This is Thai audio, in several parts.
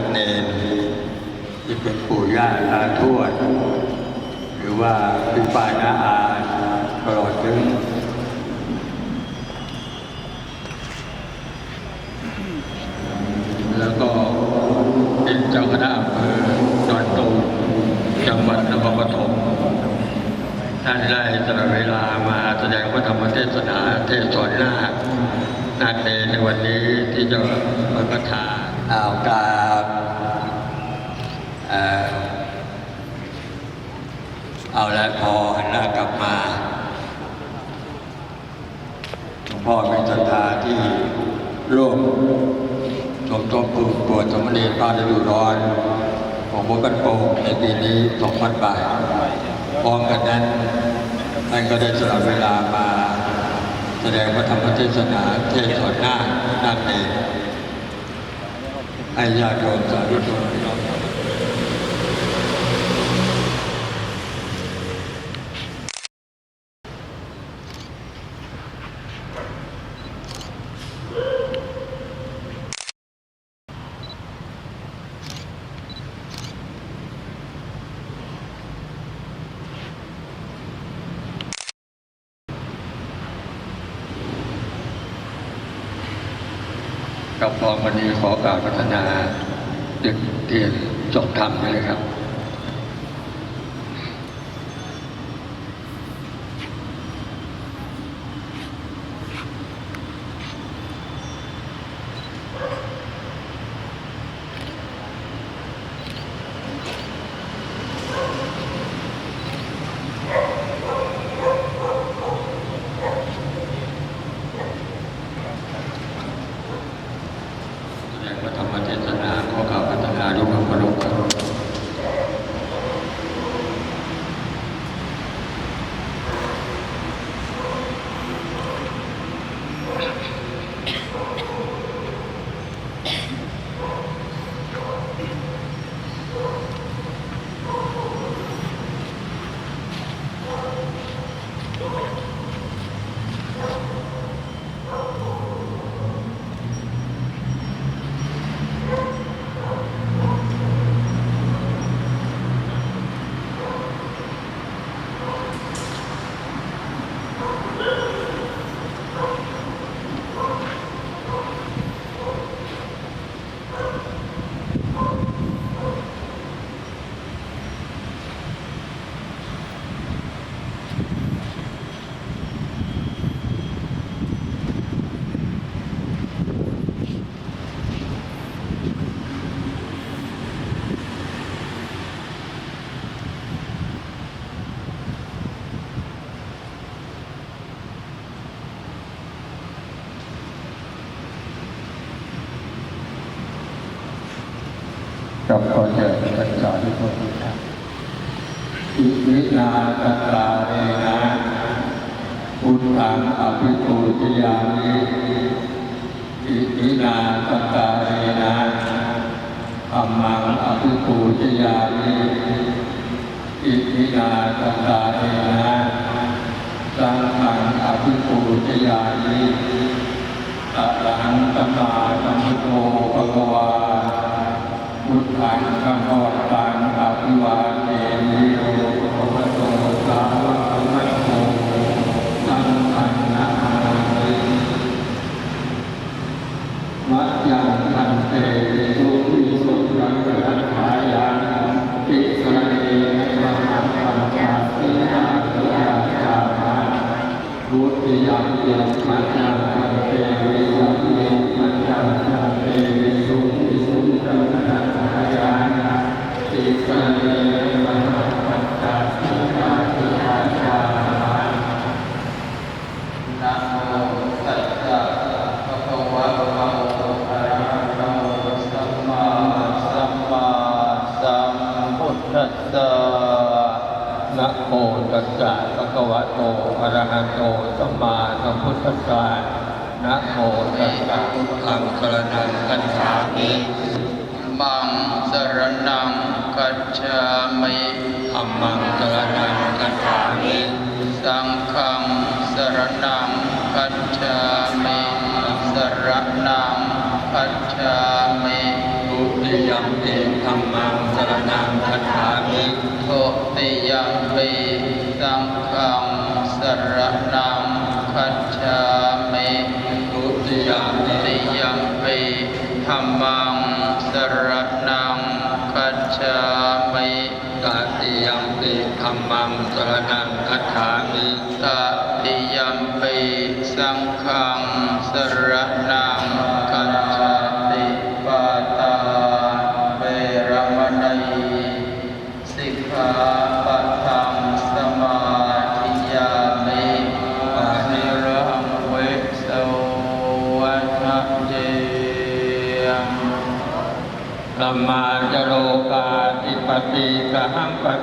กเนรที่เป็นปู่ย่าตาทวด หรือว่าพี่ป้าน้าอาตลอดถึงแล้วก็เป็นเจ้าคณะอำเภอดอนตูมจังหวัดนครปฐมท่านได้สละเวลามาแสดงพระธรรมเทศนาเทศสอนนาคนาคเนในวันนี้ที่จะมาประทาน เอากราบเอ่อเอาละพอหันหน้ากลับมาหลวงพ่อเป็นศรัทธาที่ร่วมสมทบทุนปวดสมณีพาฤดูร้อนของวัดกันโป่งในปีนี้2,000บาทพร้อมกันนั้นท่านก็ได้สละเวลามา แสดงพระธรรมเทศนาเทศสอนหน้านั่นเอง ให้ญาติโยมสาธุชนพี่น้องกับพรวันนี้ขอกล่าว กับขอเชิญท่านสาธุชนทุกท่านอิมินาตตาเรนะพุทธังอภิปูชยามิอิมินาตตาเรนะธัมมังอภิปูชยามิอิมินาตตาเรนะสังฆังอภิปูชยามิอะระหังสัมมาสัมพุทโธภะคะวา พุทธังขมอตังอภิวาเทมิโยภะคะโตสาวะสัมพุทโธสังฆังนามิมัจยังทันเตสุวิสุรังกัจฉายาติสรเนนะมะปัญจสินาสุยาจามารุติยังเยมัจยังทันเตวิยัมจยังทันเตวิสุวิสุรังกัจฉายาติสรเนนะมะปัญจสินาสุยาจามา นะโมตัสสะภะคะวะโตอะระหะโตสัมมาสัมมาสัมพุทธัสสะนะโมตั สสะภะคะวะโตอะระหะโตสัมมาสัมพุทธัสสะนะโมตัสสะพุทธังสรณังคัจฉามิมังสรนังกัจฉามิธัมมังสรณังคัจฉามิสังฆังสรนังกัจฉามิสรนังกัจฉามิทุติยมปิธรรมังสรณังคัจฉามิ ทุติยัมปิสังฆัง ส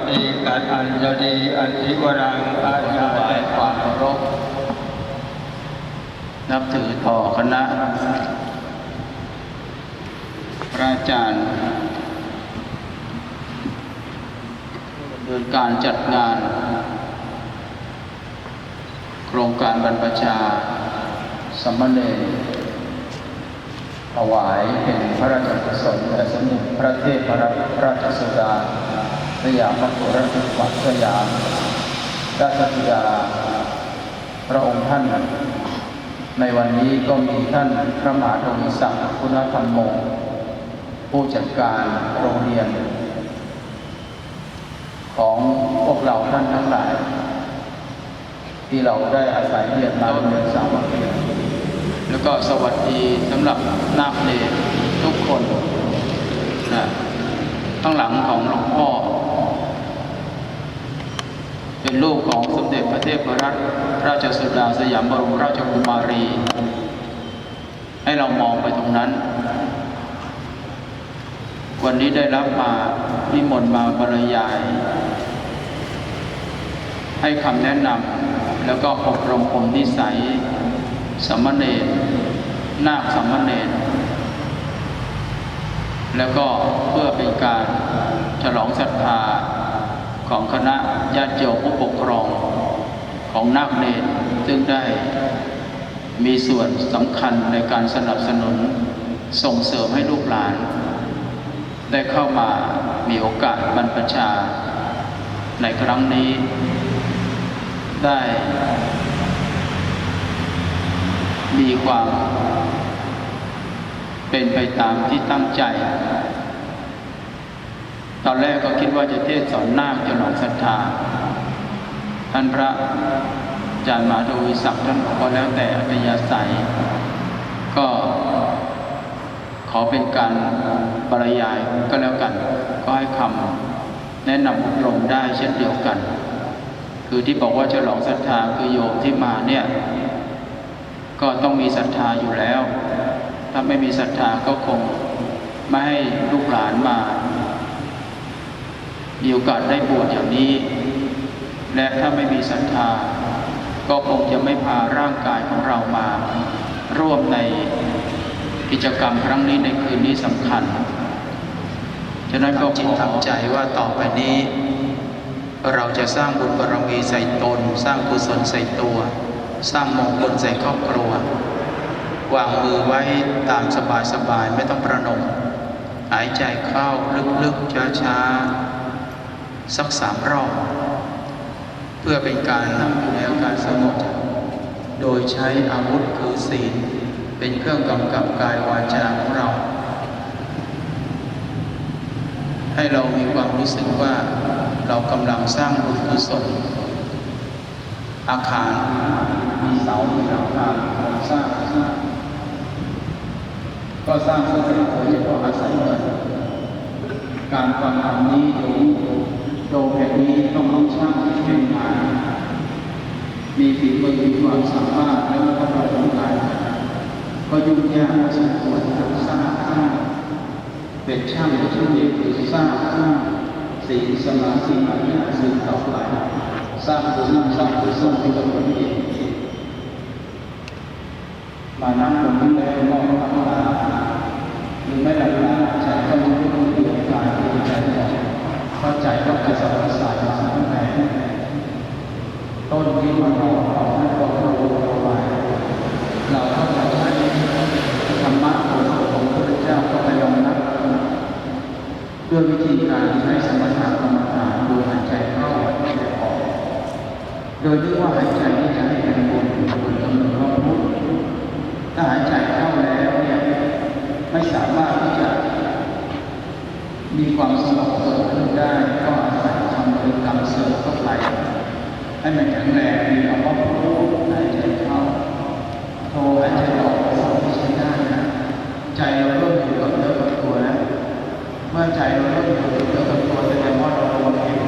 ติกัดอัญชลีอันติวรังอาถจาวายยความรพนับถือต่อคณะ พระอาจารย์โดยการจัดงาน โครงการบรรพชาสมณเณรถวายเป็นพระราชกุศลแด่สมเด็จพระเทพรัตนราชสุดา สยามกุราชกุฎสยามราชสุดาพระองค์ท่าน ในวันนี้ก็มีท่านพระมหาทวีศักดิ์คุณธรรมโมผู้จัดการโรงเรียน ของพวกเราท่านทั้งหลาย ที่เราได้อาศัยเรียนมาเป็นสามปีแล้วก็สวัสดีสำหรับนาคเนทุกคนนะข้างหลังของหลวงพ่อ เป็นลูกของสมเด็จพระเทพรัตนราชสุดาสยามบรมราชกุมารี ให้เรามองไปตรงนั้น วันนี้ได้รับมานิมนต์มาบรรยาย ให้คำแนะนำแล้วก็อบรมผมนิสัยสามเณรนาคสามเณรแล้วก็เพื่อเป็นการฉลองศรัทธา ของคณะญาติโยมผู้ปกครองของนาคเนรซึ่งได้มีส่วนสำคัญในการสนับสนุนส่งเสริมให้ลูกหลาน ได้เข้ามามีโอกาสบรรพชา ในครั้งนี้ ได้ มีความ เป็นไปตามที่ตั้งใจ ตอนแรกก็คิดว่าจะเทศสอนนาคจะหลอกศรัทธา ท่านพระอาจารย์มาทวีศักดิ์ท่านบอกว่าแล้วแต่อัธยาศัย ก็ขอเป็นการบรรยายก็แล้วกัน ก็ให้คำแนะนำอบรมได้เช่นเดียวกัน คือที่บอกว่าฉลองศรัทธาคือโยมที่มาเนี่ย ก็ต้องมีศรัทธาอยู่แล้ว ถ้าไม่มีศรัทธาก็คงไม่ให้ลูกหลานมา มีโอกาสได้บวชอย่างนี้ และถ้าไม่มีศรัทธา ก็คงจะไม่พาร่างกายของเรามา ร่วมในกิจกรรมครั้งนี้ในคืนนี้สำคัญ ฉะนั้นก็จิตทำใจว่าต่อไปนี้ เราจะสร้างบุญบารมีใส่ตน สร้างกุศลใส่ตัว สร้างมงคลใส่ครอบครัว วางมือไว้ตามสบายๆไม่ต้องประนมหายใจเข้าลึกๆช้าๆ สักสามรอบ เพื่อเป็นการนั่งอยู่ในอาการสงบโดยใช้อาวุธคือศีลเป็นเครื่องกำกับกายวาจาของเรา ให้เรามีความรู้สึกว่าเรากำลังสร้างบุญกุศลอาคารมีเสามีหลังคาสร้างก็สร้างเพื่อเป็นโดยเฉพาะอาศัยเงินการฟังธรรมนี้โยม โยมแห่งนี้ต้องต้องช่างที่เป็นงานมีฝีมือมีความสามารถและก็ต้องทำงานก็ยุ่งยากพอสมควรกับสร้างสร้าเป็นช่างที่ช่วยสร้างสร้างศีลสมาธิปัญญาสิ่งต่อไปสร้างบุญสร้างกุศลที่กำลังเองมานั่งตรงนี้แล้วมองทำตาหรือไม่หลับตาใจก็รู้ว่ามันอยู่ในกายเป็นใจหมด เข้าใจก็จะสบายสายมาตั้งแต่ต้นที่มันรอเราให้ความรู้เราไว้เราก็จะใช้ธรรมะของพระพุทธเจ้าก็ไปยอมรับด้วยวิธีการใช้สมถะกรรมฐานดูหายใจเข้าหายใจออก โดยที่ว่าหายใจนี่จะให้เป็นบุญบุญกำเนิดว่าพุทธถ้าหายใจเข้าแล้วเนี่ยไม่สามารถที่จะ ความสงบเกิดขึ้นได้ก็อาศัยทำบริกรรมเสริมเข้าไปให้มันแข็งแรงมีคำว่าพุทหายใจเข้าโทหายใจออกสองที่ใช้ได้นะใจเราเริ่มอยู่กับเนื้อกับตัวแล้วเมื่อใจเราเริ่มอยู่กับเนื้อกับตัวแสดงว่าเรารวมเอง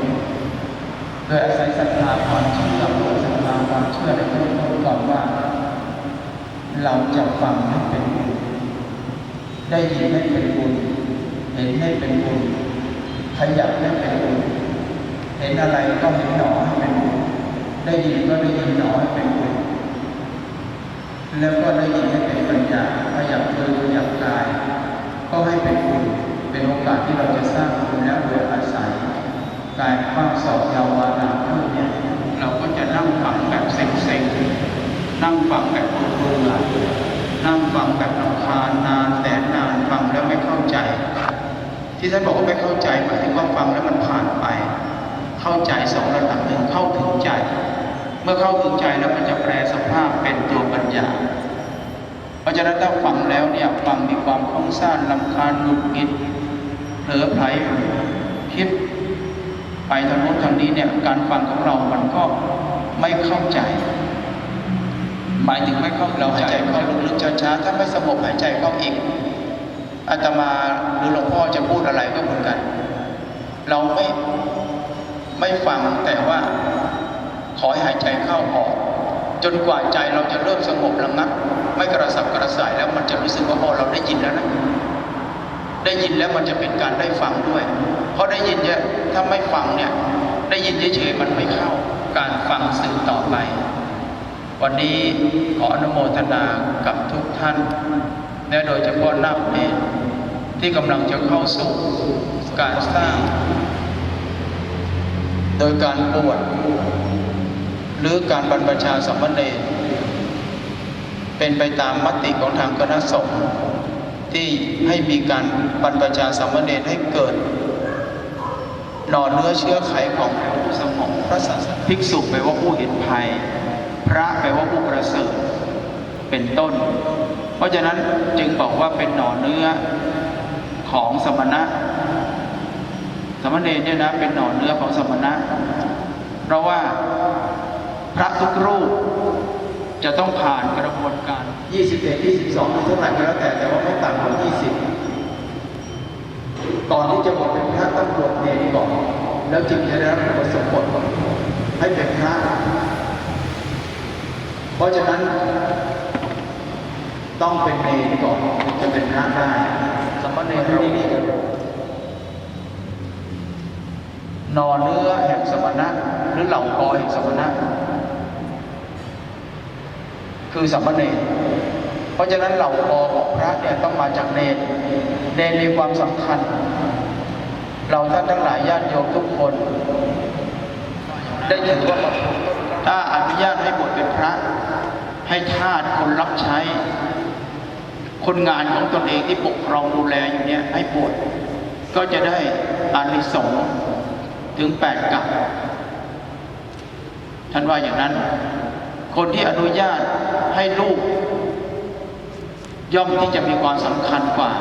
โดยอาศัยศรัทธาความเชื่อโดยศรัทธาความเชื่อในเรื่องต้นก่อนว่า เราจะฟังให้เป็นบุญได้ยินให้เป็นบุญ เห็นให้เป็นบุญขยับให้เป็นบุญเห็นอะไรก็เห็นหนอให้เป็นบุญได้ยินก็ได้ยินหนอให้เป็นบุญแล้วก็ได้ยินให้เป็นปัญญาขยับมือขยับกาย ก็ให้เป็นบุญเป็นโอกาสที่เราจะสร้างบุญแล้วโดยอาศัยการคว้างสอบยาวานาพูดเนี่ยเราก็จะนั่งฟังแบบเซ็งๆนั่งฟังแบบเบื่อๆนั่งฟังแบบรำคาญนานแสนนานฟังแล้วไม่เข้าใจ ที่ท่านบอกว่าไม่เข้าใจหมายถึงว่าฟังแล้วมันผ่านไป เข้าใจสองระดับหนึ่งเข้าถึงใจ เมื่อเข้าถึงใจแล้วมันจะแปลสภาพเป็นตัวปัญญา เพราะฉะนั้นถ้าฟังแล้วเนี่ยฟังมีความฟุ้งซ่านลำคาญหงุดหงิดเผลอไผลคิดไปทางโน้นทางนี้เนี่ยการฟังของเรา มันก็ไม่เข้าใจ หมายถึงไม่เข้าเราหายใจเข้าลึกๆช้าๆถ้าไม่สงบหายใจเข้าอีก อาตมาหรือหลวงพ่อจะพูดอะไรก็เหมือนกัน เราไม่ไม่ฟังแต่ว่าขอให้หายใจเข้าออก จนกว่าใจเราจะเริ่มสงบระงับไม่กระสับกระส่ายแล้วมันจะรู้สึกว่าพอเราได้ยินแล้วนะได้ยินแล้วมันจะเป็นการได้ฟังด้วย เพราะได้ยินเนี่ยถ้าไม่ฟังเนี่ยได้ยินเฉยๆมันไม่เข้าการฟังสื่อต่อไป วันนี้ขออนุโมทนากับทุกท่าน และโดยเฉพาะนักเน ที่กำลังจะเข้าสู่การสร้าง โดยการบวชหรือการบรรพชาสามเณรเป็นไปตามมติของทางคณะสงฆ์ที่ให้มีการบรรพชาสามเณรให้เกิดหน่อเนื้อเชื้อไขของสมองพระศาสนาภิกษุแปลว่าผู้เห็นภัย พระแปลว่าผู้ประเสริฐเป็นต้น เพราะฉะนั้นจึงบอกว่าเป็นหน่อเนื้อ ของสมณะ สมณเณรเนี่ยนะเป็นหน่อเนื้อของสมณะ เพราะว่าพระทุกรูปจะต้องผ่านกระบวนการ 21 22หรือเท่าไหร่ก็แล้วแต่แต่ว่าไม่ต่ำกว่า 20ก่อนที่จะบวชเป็นพระต้องบวชเนรก่อนแล้วจึงจะได้รับอุปสมบทให้เป็นพระ เพราะฉะนั้นต้องเป็นเนรก่อนถึงจะเป็นพระได้ สมณเณรที่นี่นอเนื้อแห่งสมณะ หรือเหล่ากอแห่งสมณะ คือสมณเณรเพราะฉะนั้นเหล่ากอของพระเนี่ยต้องมาจากเนรเนรมีความสำคัญ เราท่านทั้งหลายญาติโยมทุกคน ได้ถือว่าถ้าอนุญาตให้บวชเป็นพระ ให้ทาสคนรับใช้ คนงานของตนเองที่ปกครองดูแลอยู่เนี่ยให้บวชก็จะได้อานิสงส์ถึงแปดกับ ท่านว่าอย่างนั้น คนที่อนุญาตให้ลูก ย่อมที่จะมีความสำคัญกว่า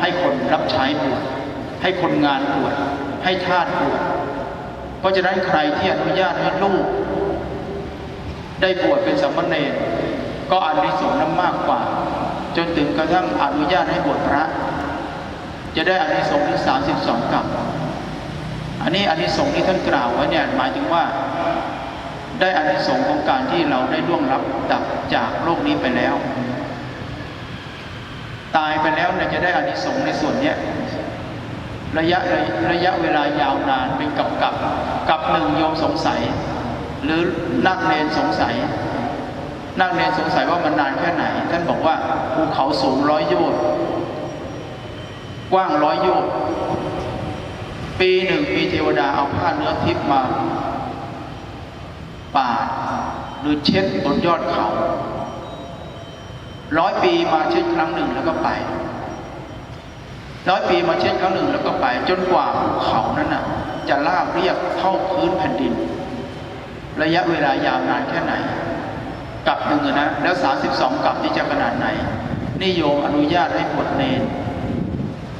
ให้คนรับใช้บวชให้คนงานบวชให้ทาสบวชเพราะฉะนั้นใครที่อนุญาตให้ลูก ได้บวชเป็นสามเณรก็อานิสงส์นั้นมากกว่า จนถึงกระทั่งอนุญาตให้บวชพระ จะได้อานิสงส์ถึงสามสิบสองกับ อันนี้อานิสงส์ที่ท่านกล่าวไว้เนี่ยหมายถึงว่า ได้อานิสงส์ของการที่เราได้ล่วงลับดับจากโลกนี้ไปแล้ว ตายไปแล้วเนี่ยจะได้อานิสงส์ในส่วนเนี้ยระยะระระยะเวลายาวนานเป็นกับกับกับหนึ่งโยมสงสัย หรือนักเนนสงสัย นักเนนสงสัยว่ามันนานแค่ไหน ท่านบอกว่าภูเขาสูงร้อยโยชน์กว้างร้อยโยชน์ปีหนึ่งปีเทวดาเอาผ้าเนื้อทิพย์มาปาดหรือเช็ดบนยอดเขาร้อยปีมาเช็ดครั้งหนึ่งแล้วก็ไปร้อยปีมาเช็ดครั้งหนึ่งแล้วก็ไป จนกว่าภูเขานั้นน่ะ จะลาบเรียบเท่าพื้นแผ่นดิน ระยะเวลายาวนานแค่ไหน กับหนึ่งนะ แล้ว32กับที่จะขนาดไหน นิยมอนุญาตให้บวชเนน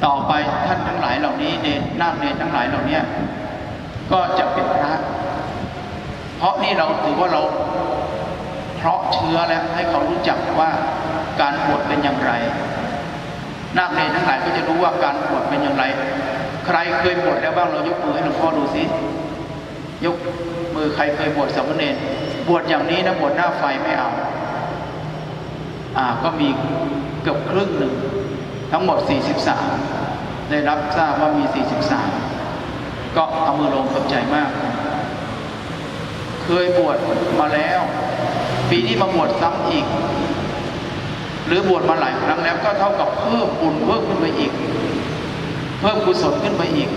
ต่อไปท่านทั้งหลายเหล่านี้เนนนาคเนนทั้งหลายเหล่าเนี้ยก็จะเป็นพระ เพราะนี่เราถือว่าเราเพราะเชื้อแล้วให้เขารู้จักว่าการบวชเป็นอย่างไร นาคเนนทั้งหลายก็จะรู้ว่าการบวชเป็นอย่างไร ใครเคยบวชแล้วบ้างเรายกมือให้หลวงพ่อดูสิยกมือใครเคยบวชสามเณร บวชอย่างนี้นะบวชหน้าไฟไม่เอา อ่าก็มีเกือบครึ่งหนึ่ง ทั้งหมด 43 ได้รับทราบว่ามี 43 ก็เอามือลงขอบใจมาก เคยบวชมาแล้ว ปีนี้มาบวชซ้ำอีก หรือบวชมาหลายครั้งแล้วก็เท่ากับเพิ่มบุญเพิ่มขึ้นไปอีก เพิ่มกุศลขึ้นไปอีก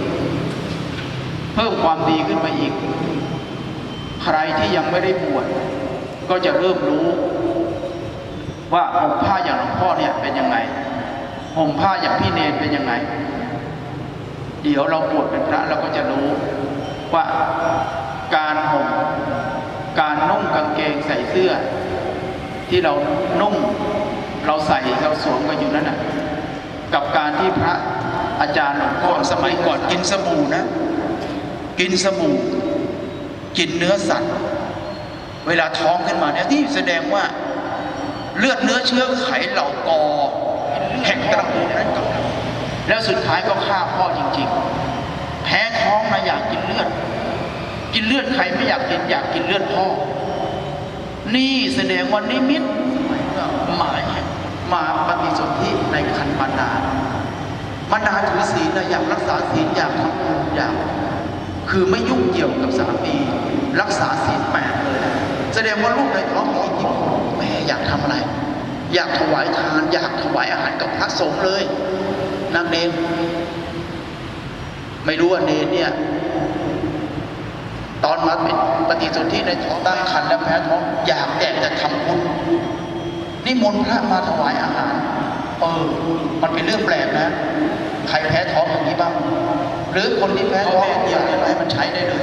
เพิ่มความดีขึ้นไปอีก ใครที่ยังไม่ได้บวชก็จะเริ่มรู้ ว่าห่มผ้าอย่างหลวงพ่อเนี่ยเป็นยังไงห่มผ้าอย่างพี่เนนเป็นยังไง เดี๋ยวเราบวชเป็นพระเราก็จะรู้ว่าการห่มการนุ่งกางเกงใส่เสื้อ ที่เรานุ่งเราใส่เราสวมกันอยู่นั่นน่ะกับการที่พระอาจารย์หลวงพ่อสมัยก่อนกินสบู่นะ กินสบู่ กินเนื้อสัตว์ เวลาท้องขึ้นมาเนี่ยที่แสดงว่าเลือดเนื้อเชื้อไขเหล่ากอแห่งตระกูลนั้นกำลังแล้วสุดท้ายก็ฆ่าพ่อจริง ๆ แพ้ท้องมาอยากกินเลือด กินเลือดใครไม่อยากกินอยากกินเลือดพ่อ นี่แสดงว่านิมิตหมายมาปฏิสนธิในคันมารดามารดาถือศีลอยากรักษาศีลอยากทำบุญอยาก คือไม่ยุ่งเกี่ยวกับสามีรักษาศีลแปดเลย แสดงว่าลูกในท้องมีอิทธิพลแม่อยากทำอะไร อยากถวายทาน อยากถวายอาหารกับพระสงฆ์เลยนางเนนไม่รู้ว่าเนนเนี่ย ตอนมาเป็นปฏิสนธิในท้องตั้งครรภ์และแพ้ท้อง อยากแต่จะทำบุญนิมนต์พระมาถวายอาหาร เออ มันเป็นเรื่องแปลกนะ ใครแพ้ท้องอย่างนี้บ้าง หรือคนที่แพ้ท้องเตรียมเนไว้ให้มันใช้ได้เลย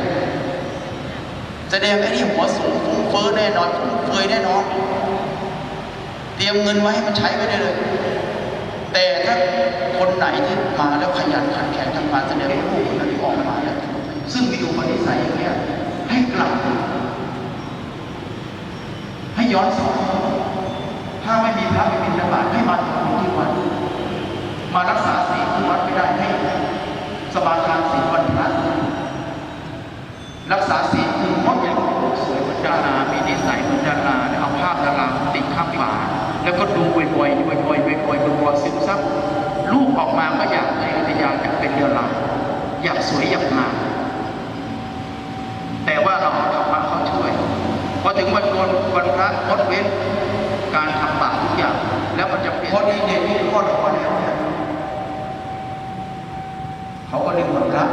แสดงไอ้นี่หัวสูงฟุ้งเฟ้อแน่นอนฟุ้งเฟยแน่นอน เตรียมเงินไว้ให้มันใช้ไม่ได้เลย แต่ถ้าคนไหนที่มาแล้วขยันขันแข็งทำงานแสดงว่าลูกคนนั้นออกมาแล้วซึ่งมีอุปนิสัยอย่างเนี้ยให้กลับ ให้ย้อนสอนถ้าไม่มีพระไม่มีธบาตให้มาทำบุญที่วัดมารักษาศีลที่วัดไม่ได้ให้ สมาทานศีลวันพระรักษาศีลคืองดอย่างสวยเหมือนดารามีนิสัยเหมือนดาราเอาภาพดาราติดข้างฝาแล้วก็ดูบ่อยๆบ่อยๆบ่อยๆบ่อยๆบ่อยๆซึมซับลูกออกมาก็อยากในอัตยาอยากเป็นดาราอยากสวยอยากงามแต่ว่าเราเอาธรรมะเขาช่วยพอถึงวันโกนวันพระงดเว้นการทำบาปทุกอย่าง แล้วมันจะเป็นพอดีเด็กที่คลอดออกมาแล้ว เนี่ยเขาก็ดึงวันพระ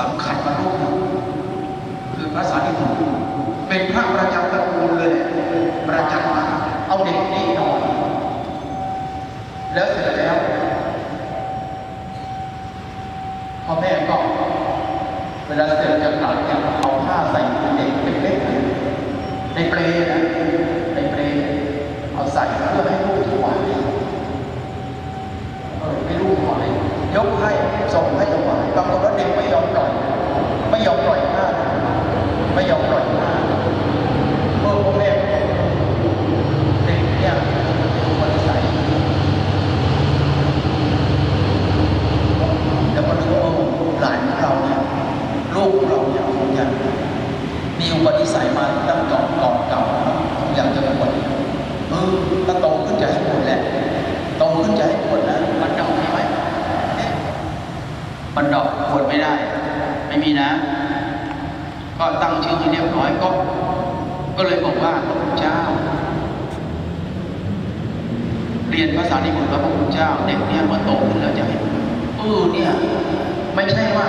สำคัญมาลูกหนูคือพระสารีบุตรเป็นพระประจำตระกูลเลยประจำมาเอาเด็กนี่นอนแล้วเสร็จแล้วพ่อแม่ก็เวลาเสร็จจะกลับเนี่ยเอาผ้าใส่เด็กเล็กๆในเปลนะในเปลเอาใส่เพื่อให้ลูกถวายเออให้ลูกถวา ยกให้ส่งให้ถวายปรากฏว่าเด็กไม่ยอมปล่อย ไม่ยอมปล่อยผ้าไม่ยอมปล่อยผ้าเมื่อพ่อแม่เด็กเนี่ยมันใส่แล้วมันรู้ว่าหลานของเราเนี่ยลูกของเราเนี่ยคงอยากมีอุปนิสัยมาตั้งก่อนก่อนเก่าคงอยากจะบวชเออถ้าโตขึ้นจะให้บวชแหละโตขึ้นจะให้บวชนะมันดอกมีไหมเอ๊ะมันดอกบวชไม่ได้ ไม่มีนะ ก็ตั้งชื่อให้เรียบร้อยก็ ก็เลยบอกว่าพระพุทธเจ้า เรียนภาษาลิบุตรพระพุทธเจ้าเด็กเนี่ยเมื่อโตขึ้นแล้วจะให้เออเนี่ยไม่ใช่ว่า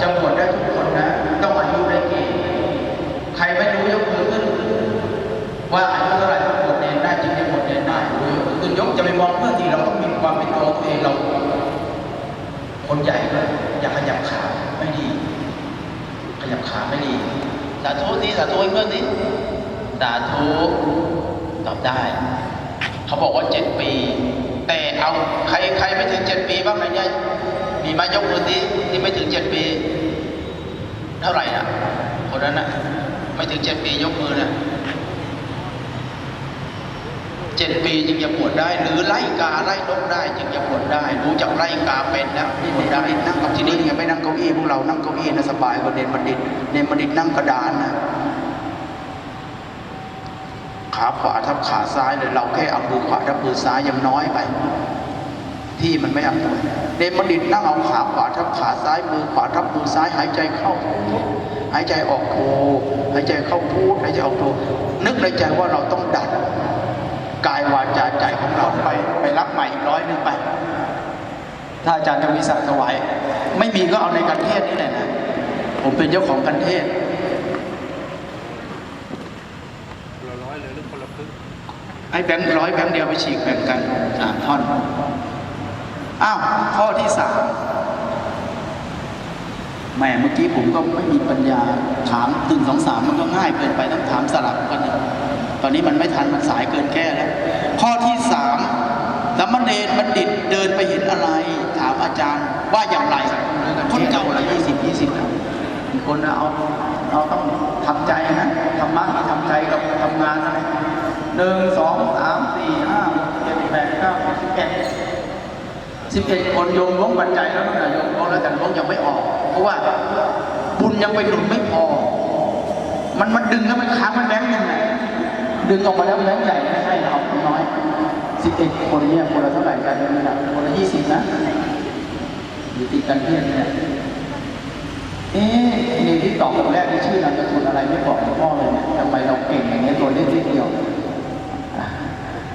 จะบวชได้ทุกคนนะ ต้องอายุได้กณฑ์ใครไม่รู้ยกมือขึ้น ว่าอายุเท่าไหร่ต้องบวชเนได้จึงจะบวชเนได้ยกมือขึ้นยกจะไปมองเพื่อนที่เราต้องมีความเป็นตัวตัวเองเรา คนใหญ่ก็อย่าขยับขาไม่ดี ขยับขาไม่ดีสาธุสิสาธุเพื่อนสิสาธุตอบได้ เขาบอกว่าเจ็ดปี แต่เอาใครใครไม่ถึงเจ็ดปีบ้างไหมเนี่ยมีไหมยกมือสิที่ไม่ถึงเจ็ดปี เท่าไหร่นะคนนั้นนะไม่ถึงเจ็ดปียกมือนะเจ็ดปีจึงจะบวชได้ หรือไล่กาไล่นกได้ จึงจะบวชได้ รู้จักไล่กาเป็นนะบวชได้นั่งกับที่นี่ไงไม่นั่งเก้าอี้พวกเรานั่งเก้าอี้นะสบายกว่าเนนบัณฑิตเนนบัณฑิตนั่งกระดานนะ ขาขวาทับขาซ้ายเลยเราแค่เอามือขวาทับมือซ้ายยังน้อยไป ที่มันไม่อำนวยเนนบัณฑิตนั่งเอาขาขวาทับขาซ้ายมือขวาทับมือซ้ายหายใจเข้าพุทหายใจออกโทหายใจเข้าพูดหายใจออกโทนึกในใจว่าเราต้องดัดกายวาจาใจของเราไปไปรับใหม่อีกร้อยหนึ่งไป ถ้าอาจารย์ทวีศักดิ์ถวายไม่มีก็เอาในกันเทศนี่แหละนะผมเป็นเจ้าของกันเทศ ไอ้แบงค์ร้อยแบงค์เดียวไปฉีกแบ่งกันสามท่อน อ้าว ข้อที่สามแหม่เมื่อกี้ผมก็ไม่มีปัญญาถามตึงสองสามมันก็ง่ายเกินไปต้องถามสลับกัน ตอนนี้มันไม่ทันมันสายเกินแก้แล้ว ข้อที่สามสามเณรบัณฑิตเดินไปเห็นอะไร ถามอาจารย์ว่าอย่างไร คนเก่าละยี่สิบยี่สิบคนเอาเราต้องทำใจนะทำมากที่ทำใจกับทำงานอะไร หนึ่งสองสามสี่ห้าหกเจ็ดแปดเก้าสิบเอ็ดสิบเอ็ดคนโยมล้วงปัจจัยแล้วนะโยมล้วงแล้วแต่ล้วงยังไม่ออก เพราะว่าบุญยังไปหนุนไม่พอ มันมันดึงแล้วมันค้างมันแบงค์หนึ่งดึงออกมาแล้วแบงค์ใหญ่ไม่ให้เราคนน้อยสิบเอ็ดคนเนี่ยคนละเท่าไหร่กันนี่ยนะคนละยี่สิบนะอยู่ติดกันเพื่อนเนี่ยเอ๊ะในที่ตอบคนแรกที่ชื่อนามสกุลอะไรไม่บอกพ่อเลยเนี่ยทำไมเราเก่งอย่างเงี้ยตัวเล็กนิดเดียว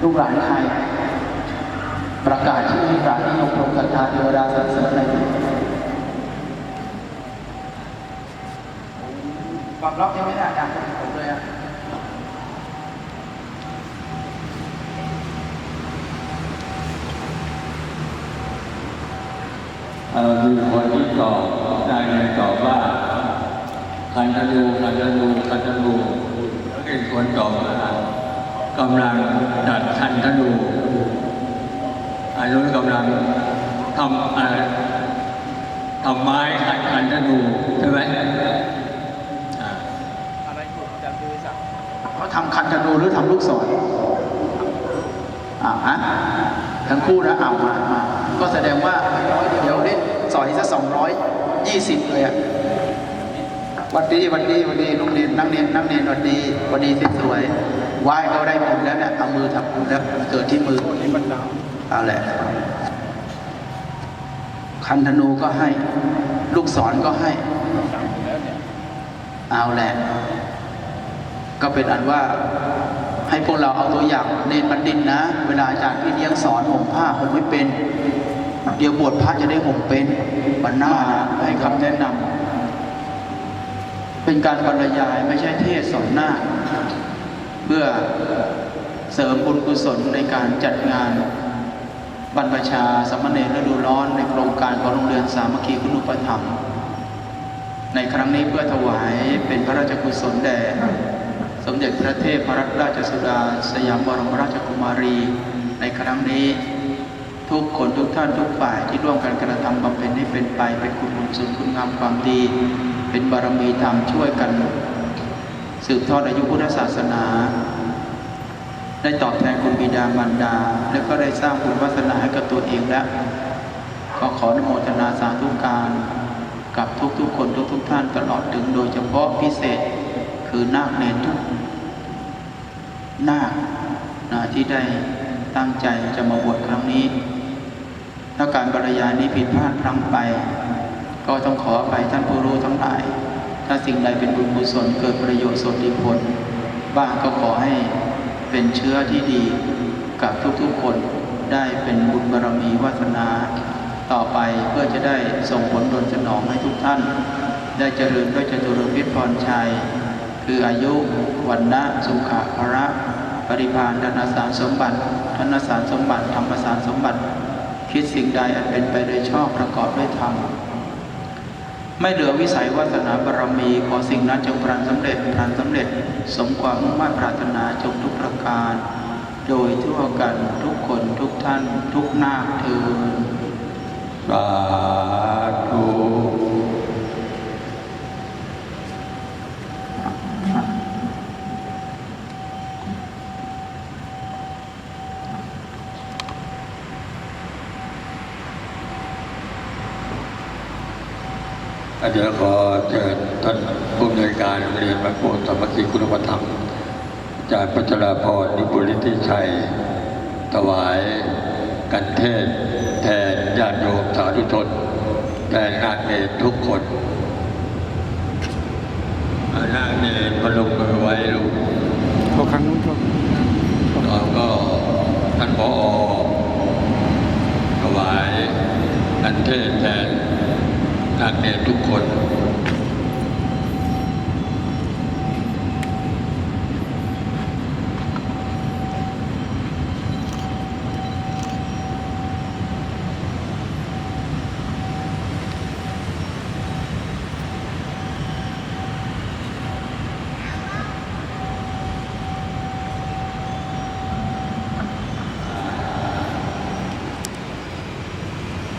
ลูกหลานใครประกาศชื่อให้ปราณียกพรหมศรัทธาเทวดาสรรเสริญอะไรปรับล็อกยังไม่ได้อาจารย์ผมเลยอะเอ่อมีคนที่ตอบได้เลยตอบว่าคันธนูคันธนูคันธนูแล้วก็อีกคนตอบว่า กำลังดัดคันธนูอันนู้นกำลังทำทำไม้ขัดคันธนูใช่ไหมอ่าเขาทำคันธนูหรือทำลูกศรอ่าฮะทั้งคู่นะเอามามาก็แสดงว่าเดี๋ยวเล่นสอยซะสองร้อยยี่สิบเลยอะวันดีวันดีวันดีลุงเรียนนั่งเรียนนั่งเรียนวันดีวันดีสวย ไหว้เขาได้บุญแล้วเนี่ยเอามือทำบุญแล้วเกิดที่มือเอาแหละคันธนูก็ให้ ลูกศรก็ให้ เอาแหละ ก็เป็นอันว่าให้พวกเราเอาตัวอย่างเนนบัณฑิตนะ เวลาอาจารย์พี่เลี้ยงสอนห่มผ้าห่มไม่เป็น เดี๋ยวบวชพระจะได้ห่มเป็นวันหน้าให้คำแนะนำเป็นการบรรยายไม่ใช่เทศสอนหน้า เพื่อเสริมบุญกุศลในการจัดงานบรรพชาสมเณรฤดูร้อนในโครงการของโรงเรียนสามัคคีคุณูปธรรมในครั้งนี้เพื่อถวายเป็นพระราชกุศลแด่สมเด็จพระเทพรัตนราชสุดา สยามบรมราชกุมารี ในครั้งนี้ทุกคนทุกท่านทุกฝ่ายที่ร่วมกันกระทำบำเพ็ญให้เป็นไปเป็นคุณบุญสุนคุณงามความดี เป็นบารมีธรรมช่วยกัน สืบทอดอายุพุทธศาสนา ได้ตอบแทนคุณบิดามารดา และก็ได้สร้างบุญวาสนาให้กับตัวเองและก็ขออนุโมทนาสาธุการกับทุกๆคนทุกๆท่านตลอดถึงโดยเฉพาะพิเศษคือนาคเนนทุกนาคนะที่ได้ตั้งใจจะมาบวชครั้งนี้ ถ้าการบรรยายนี้ผิดพลาดพลั้งไป ก็ต้องขอไปท่านผู้รู้ทั้งหลาย ถ้าสิ่งใดเป็นบุญกุศลเกิดประโยชน์ส่วนดีผล บ้างก็ขอให้เป็นเชื้อที่ดีกับทุกๆคนได้เป็นบุญบารมีวาสนา ต่อไปเพื่อจะได้ส่งผลดลสนองให้ทุกท่าน ได้เจริญด้วยจตุรพิษพรชัย คืออายุวันนะสุขะภระปริพานธนสารสมบัติธนสารสมบัติธรรมสารสมบัติ คิดสิ่งใดอันเป็นไปโดยชอบประกอบด้วยธรรม ไม่เหลือวิสัยวาสนาบารมี ขอสิ่งนั้นจงพรันสำเร็จพรันสำเร็จ สมความมุ่งมั่นปรารถนาจงทุกประการ โดยทั่วกันทุกคนทุกท่านทุกนาคเทินสาธุเดี๋ยวขอเชิญท่านผู้อำนวยการโรงเรียนวัดโพธิ์สามัคคีคุณธรรมอาจารย์พัชราพรนิบุริติชัย ถวายกันเทศ แทนญาติโยมสาธุชนแทนนาเนทุกคนนาเนรพนมมือไว้ลูกขอครั้งนู้นครับแล้วก็ท่านผอถวายกันเทศแทน นาคเนทุกคน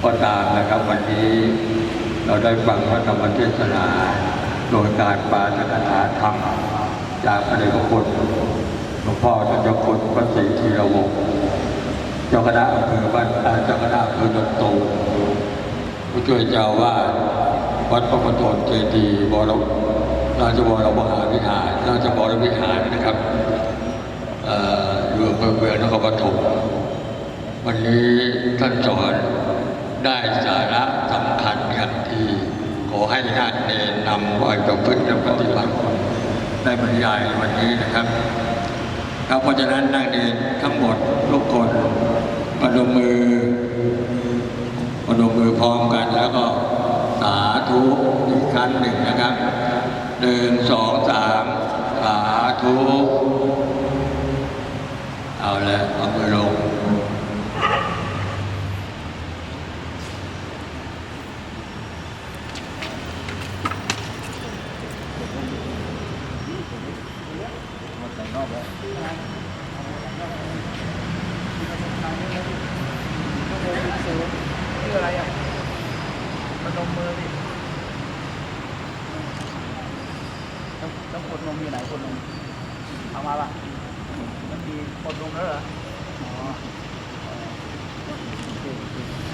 ก็ตามนะครับวันนี้เรา ได้ฟังพระธรรมเทศนาโดยการปาฐกถาธรรม จากพระเดชพระคุณหลวงพ่อท่านเจ้าคุณพระศรีธีรวงศ์เจ้าคณะอำเภอบ้านเจ้าคณะอำเภอดอนตูมผู้ช่วยเจ้าว่าวัดพระปฐมเจดีย์บรมราชบรมหาวิหารราชบรมวิหารนะครับเอ่ออยู่อำเภอเมืองนครปฐมวันนี้ท่านสอน ได้สาระสำคัญอย่างที่ ขอให้ญาติเนรนำไว้ประพฤติและปฏิบัติได้บรรยายวันนี้นะครับครับเพราะฉะนั้นนักเรียนทั้งหมดทุกคนประนมือประนมมือพร้อมกันแล้วก็สาธุอีกครั้งหนึ่งนะครับหนึ่งสองสามสาธุเอาละ เอามือลงชื่ออะไรอะประนมมือดิต้องต้องกดนมอยู่ไหนกดนมเอามาป่ะมันมีกดนมแล้วเหรอ อ๋อโอเคโอเค